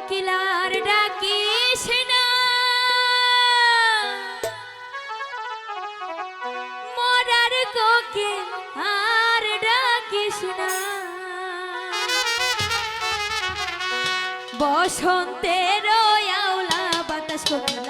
কোকিলার ডাকিস না মরার কোকিল আর ডাকিস না বসন্তের আওলা বাতাস কোকিল